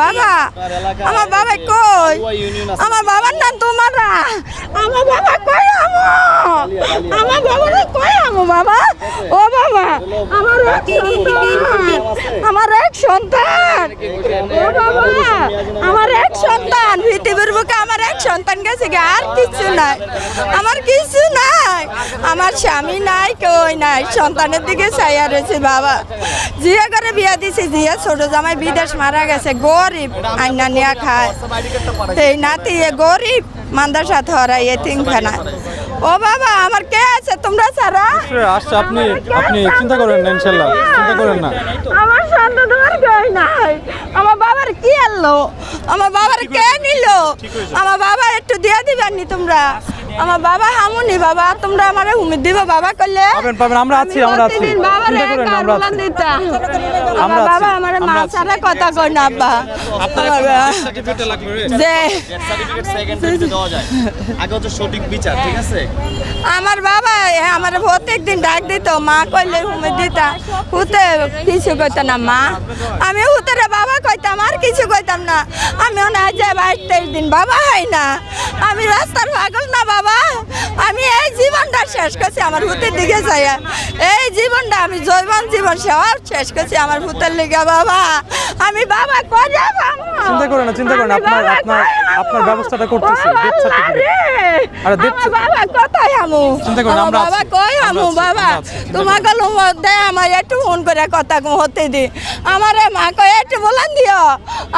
বাবা, আমার বাবা কই? আমার বাবার নাম তোমারা। আমার বাবা কই আমো? আমার বাবার কই আমো বাবা? ও বাবা, আমার এক আমার এক সন্তান। ও বাবা, আমার এক সন্তান। পৃথিবীর বুকে আমার এক সন্তান গেছে আর কিছু নাই। আমার কিছু নাই। আমার স্বামী নাই কই নাই। সন্তানের দিকে চাইয়া রয়েছে বাবা। জিয়া করে বিয়া দিছে জিয়া ছোট জামাই বিদেশ মারা গেছে গরিব। আইনা নিয়া খায়। এই নাতি এ গরিব মান্দার সাথে হরাই এতিমখানা ও বাবা আমার কে আছে তোমরা সারা আসছে আপনি আপনি চিন্তা করেন না ইনশাল্লাহ চিন্তা করেন না। আমার সন্তান তোমার কই নাই। আমার বাবার কি আনলো? আমার বাবার কে নিল? আমার বাবা একটু দিয়ে দিবেননি তোমরা। আমার বাবা হামুনি বাবা তোমরা আমার হুমি দিবা বাবা করলে পাবেন, পাবেন, আমরা আছি, আমরা আছি। চিন্তা করেন না, আমরা আছি। আমার বাবা আমার মা ছাড়া কথা কই না আব্বা। আমার বাবা- যে সার্টিফিকেট সেকেন্ড দেওয়া যায়। আগে হচ্ছে সঠিক বিচার ঠিক আছে? আমার বাবা আমার প্রত্যেক দিন ডাক দিত মা কইলে হুমে দিতা। হুতে কিছু কইত না মা। আমি হুতরে বাবা কইতাম আর কিছু কইতাম না। আমি অনেক যায় বাইশ তেইশ দিন বাবা হয় না। আমি রাস্তার পাগল না বাবা। আমি এই জীবনটা শেষ করছি আমার হুতের দিকে যাই এই জীবনটা আমি জৈবন জীবন সব শেষ করছি আমার হুতের লিগে বাবা। আমি বাবা করে চিন্তা করেন না, চিন্তা করেন না, আপনার- আপনার- আপনার ব্যবস্থাটা করতেছি। আরে! death বাবা কোথায় আমু? চিন্তা করো আমার বাবা কই আমু বাবা? তোমাকে মধ্যে আমার একটু ফোন করে কথা হতে দি। আমার মা কই একটু বলেন দিও।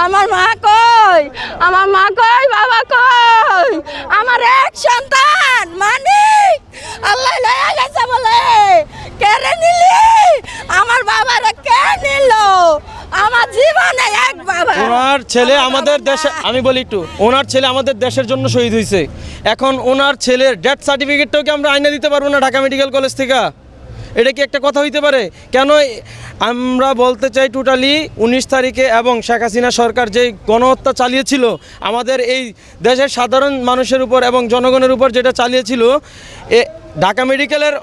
আমার মা কই? আমার মা কই বাবা কই? আমার এক সন্তান মানিক আল্লাহ লয়া গেছে বলে কেড়ে নিলি আমার বাবারে কে নিল আমার জীবনে এক বাবা ওনার ছেলে আমাদের দেশে আমি বলি একটু, ওনার ছেলে আমাদের দেশের জন্য শহীদ হয়েছে এখন ওনার ছেলের ডেথ সার্টিফিকেটটাও কি আমরা আইনে দিতে পারব না ঢাকা মেডিকেল কলেজ থেকে? এটা কি একটা কথা হইতে পারে? কেন আমরা বলতে চাই টোটালি উনিশ তারিখে এবং শেখ হাসিনা সরকার যেই গণহত্যা চালিয়েছিল, আমাদের এই দেশের সাধারণ মানুষের উপর এবং জনগণের উপর যেটা চালিয়েছিল, এ ঢাকা মেডিকেলের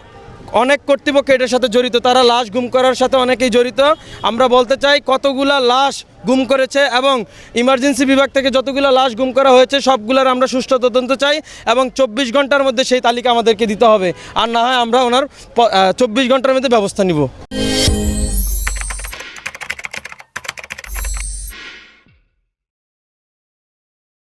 অনেক কর্তৃপক্ষ এটার সাথে জড়িত। তারা লাশ গুম করার সাথে অনেকেই জড়িত। আমরা বলতে চাই কতগুলা লাশ গুম করেছে এবং ইমার্জেন্সি বিভাগ থেকে যতগুলো লাশ গুম করা হয়েছে, সবগুলোর আমরা সুষ্ঠু তদন্ত চাই এবং চব্বিশ ঘণ্টার মধ্যে সেই তালিকা আমাদেরকে দিতে হবে। আর না হয় আমরা ওনার চব্বিশ ঘণ্টার মধ্যে ব্যবস্থা নিব।